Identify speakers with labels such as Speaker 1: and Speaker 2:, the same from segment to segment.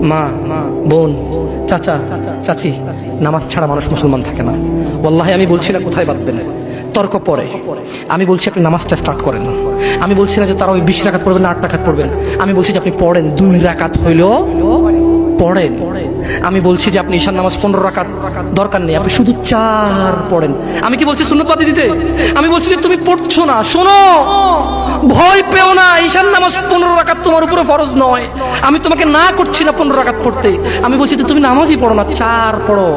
Speaker 1: মা, বোন, চাচা, চাচি নামাজ ছাড়া মানুষ মুসলমান থাকে না। ওয়াল্লাহি, আমি বলছি না কোথায় বাঁধবেন তর্ক পরে। আমি বলছি, আপনি নামাজটা স্টার্ট করেন আমি বলছি না যে, তারা ওই বিশ রাকাত পড়বেন আট রাকাত পড়বেন। আমি বলছি যে, আপনি পড়েন, দুই রাকাত হইলেও পড়েন। আমি বলছি যে, আপনি ঈশান নামাজ পনেরো রাকাত দরকার নেই, আপনি শুধু চার পড়েন। আমি কি বলছি শূন্যপাতি দিতে? আমি বলছি যে, তুমি পড়ছো না, শোনো, ভয় পেও না ঈশান নামাজ পনেরো রাকাত তোমার উপরে ফরজ নয়। আমি তোমাকে না করছি না পনেরো রাকাত পড়তে। আমি বলছি যে, তুমি নামাজই পড়ো না, চার পড়ো।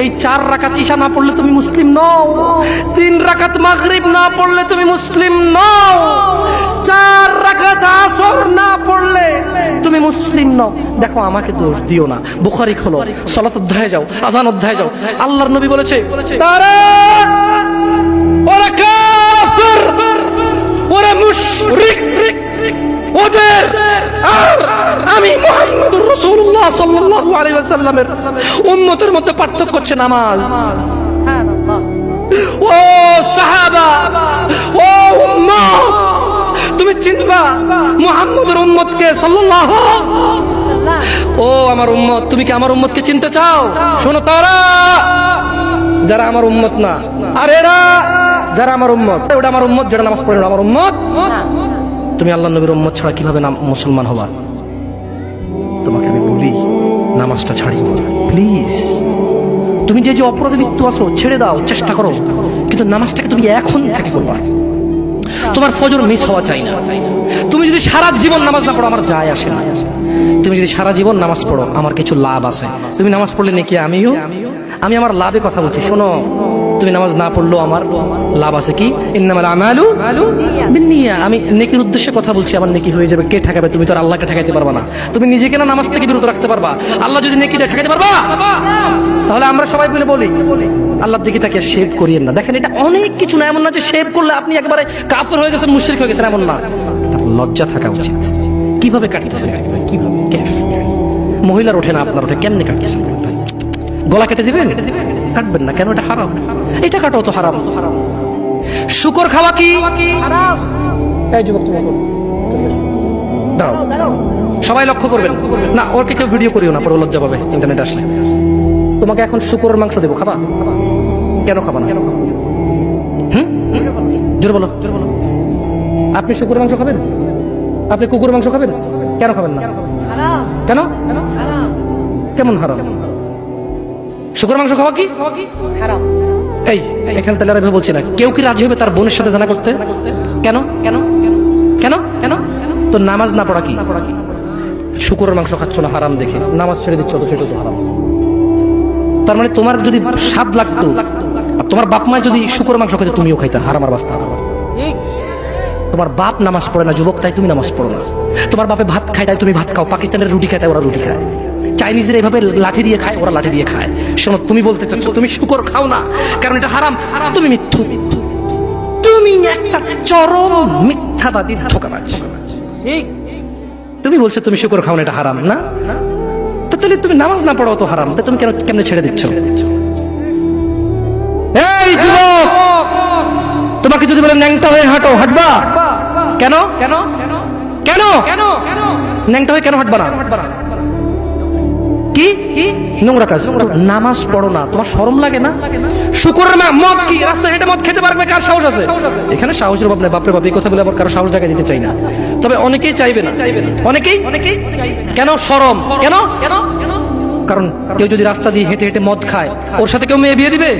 Speaker 1: এই চার রাকাত ঈশা না পড়লে তুমি মুসলিম নও। তিন রাকাত মাগরিব না পড়লে তুমি মুসলিম নও। চার রাকাত আসর না পড়লে তুমি মুসলিম নও। দেখো, আমাকে দোষ দিও না। বুখারি খোলো। সলাত অধ্যায় যাও আজান অধ্যায় যাও। আল্লাহর নবী বলেছে, তারা ওরা কাফির, ওরা মুশরিক। ওদের আর আমি মুহাম্মদুর রাসূলুল্লাহ সাল্লাল্লাহু আলাইহি ওয়াসাল্লামের উম্মতের মধ্যে পার্থক্য হচ্ছে নামাজ। ও সাহাবা, ও তুমি চিনবা মুহাম্মদের উম্মতকে সাল্লাল্লাহু ও আমার উম্মত, তুমি কি আমার উম্মতকে চিনতে চাও? শোনো তারা, যারা আমার উম্মত না। আর এরা, যারা আমার উম্মত। ওটা আমার উম্মত, যেটা নামাজ পড়ে আমার উম্মত। তুমি আল্লাহ নবীর উম্মত ছাড়া কীভাবে নাম মুসলমান হবা? তোমাকে আমি বলি, নামাজটা ছাড়ি। প্লিজ। তুমি যে যে অপরাধে লিপ্ত আছো, ছেড়ে দাও, চেষ্টা করো। কিন্তু নামাজটাকে তুমি এখন থেকে করবা তোমার ফজর মিস হওয়া চাই না। তুমি যদি সারা জীবন নামাজ না পড়ো, আমার যায় আসে না। তুমি যদি সারা জীবন নামাজ পড়ো, আমার কিছু লাভ আছে। তুমি নামাজ পড়লে নাকি আমিও? আমি আমার লাভে কথা বলছি, শোনো। তুমি নামাজ না পড়লেও আমার লাভ আছে কি? আমি নেকির উদ্দেশ্যে কথা বলছি, আমার নেকি হয়ে যাবে। কে ঠেকাবে? তুমি তো আল্লাহকে ঠেকাইতে পারবা না। তুমি নিজেকে না নামাজ থেকে বিরত রাখতে পারবা। আল্লাহ যদি নেকি ঠেকাইতে পারবা? তাহলে আমরা সবাই মিলে বলি, আল্লাহর দিকে তাকে শেভ করিয়েন না। দেখেন, এটা অনেক কিছু না, এমন না যে শেভ করলে আপনি একবারে কাফর হয়ে গেছেন, মুশরিক হয়ে গেছেন, এমন না। লজ্জা থাকা উচিত। কীভাবে কাটতেছেন? কীভাবে? মহিলার ওঠে না, আপনার ওঠে। কেমনে কাটতেছেন? গলা কেটে দিবেন? কাটবেন না, কেন এটা হারাম? এটা কাটাও তো হারাম। হারাম শুকর খাওয়া কি? এই যুবক। দাঁড়াও। সবাই লক্ষ্য করবেন। না ওকে কেউ ভিডিও করিও না, পরে লজ্জা পাবে ইন্টারনেট আসলে। তোমাকে এখন শুকরের মাংস দেবো, খাবা? কেন খাবা না? হুম? জোর বলো জোর বলো। আপনি শুকুরের মাংস খাবেন? আপনি কুকুরের মাংস খাবেন? কেন খাবেন না? কেন? কেমন হারাম? শুকুর মাংস খাওয়া কি? এই এখানে তাহলে এভাবে বলছি না। কেউ কি রাজি হবে তার বোনের সাথে জানা করতে? কেন? কেন? কেন? কেন? তো নামাজ না পড়া কি? শুকুরের মাংস খাচ্ছ না হারাম দেখে। নামাজ ছেড়ে দিচ্ছ তো সেটা তো হারাম। তার মানে তোমার যদি স্বাদ লাগতো আর তোমার বাপ মা যদি শুকুর মাংস খেতে তুমিও খাইতে হারাম আর বাস্তা তোমার বাপ নামাজ পড়ে না যুবক তাই তুমি নামাজ পড়ো না। তোমার বাপে ভাত খায় তাই তুমি ভাত খাও পাকিস্তানের রুটি খায় তাই ওরা রুটি খায়। চাইনিজের এইভাবে লাঠি দিয়ে খায় ওরা লাঠি দিয়ে খায়। শোনো তুমি বলতে চাচ্ছ তুমি শুকর খাও না কারণ এটা হারাম। তুমি মিথ্যু। তুমি একটা চরম মিথ্যাবাদী ধোকাবাজ। তুমি বলছো তুমি শুকর খাও না এটা হারাম না? তাহলে তুমি নামাজ না পড়ো তো হারাম তুমি কেন কেমনে ছেড়ে দিচ্ছ? এই যুবক! তোমাকে যদি বলে ন্যাংটা হয়ে হাঁটো হাঁটবা? কেন? কেন? কেন? কেন? ন্যাংটা হয়ে কেন হাঁটবা না? কি? নোংরা কাজ। নামাজ পড়ো না। তোমার শরম লাগে না? শুকুরের মা মদ কি? রাস্তায় হেঁটে মদ খেতে পারবে? কার সাহস আছে? এখানে সাহসের অভাব নেই। বাপরে বাপ এই কথা বলে আবার কারও সাহস জায়গা দিতে চাই না। তবে অনেকেই চাইবে না। অনেকেই? অনেকেই কেন শরম? কেন? কেন? কারণ কেউ যদি রাস্তা দিয়ে হেঁটে হেঁটে মদ খায় ওর সাথে কেউ মেয়ে বিয়ে দিবে?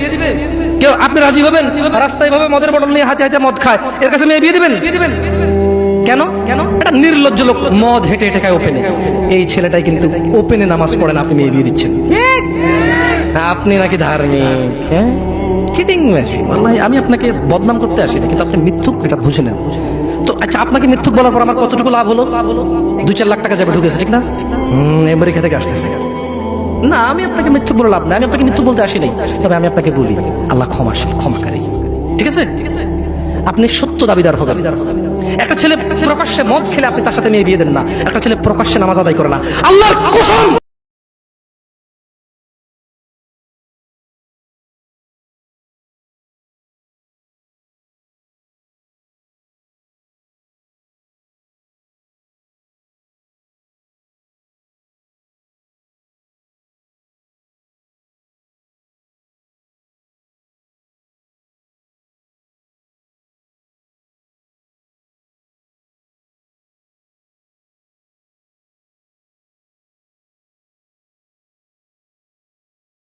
Speaker 1: কেউ? আপনি রাজি হবেন? রাস্তায় ভাবে মদের বটল নিয়ে হাতে হাতে মদ খায়। এর কাছে মেয়ে বিয়ে দিবেন। কেন? কেন? এটা নির্লজ্জ লোক মদ হেঁটে হেঁটে খায় ওপেনে। এই ছেলেটাই কিন্তু ওপেনে নামাজ পড়েন আপনি মেয়ে বিয়ে দিচ্ছেন। আপনি নাকি ধার্মিক হ্যাঁ? চিটিং আমি আপনাকে বদনাম করতে আসি কিন্তু আপনি মিথ্যুক এটা বুঝে নেন। তো আচ্ছা আপনাকে মিথ্যুক বলার পর আমার কতটুকু লাভ হলো? দুই চার লাখ টাকা যাবে ঢুকেছে ঠিক না? হুম আমেরিকা থেকে আসতেছে। না আমি আপনাকে মিথ্যুক বলে লাভ নাই আমি আপনাকে মিথ্যুক বলতে আসি নাই তবে আমি আপনাকে বলি আল্লাহ ক্ষমাশীল ক্ষমাকারী ঠিক আছে ঠিক আছে? আপনি সত্য দাবিদার হোক হবেন। একটা ছেলে প্রকাশ্যে মদ খেলে আপনি তার সাথে মেয়ে বিয়ে দেন না। একটা ছেলে প্রকাশ্যে নামাজ আদায় করে না। আল্লাহর কসম!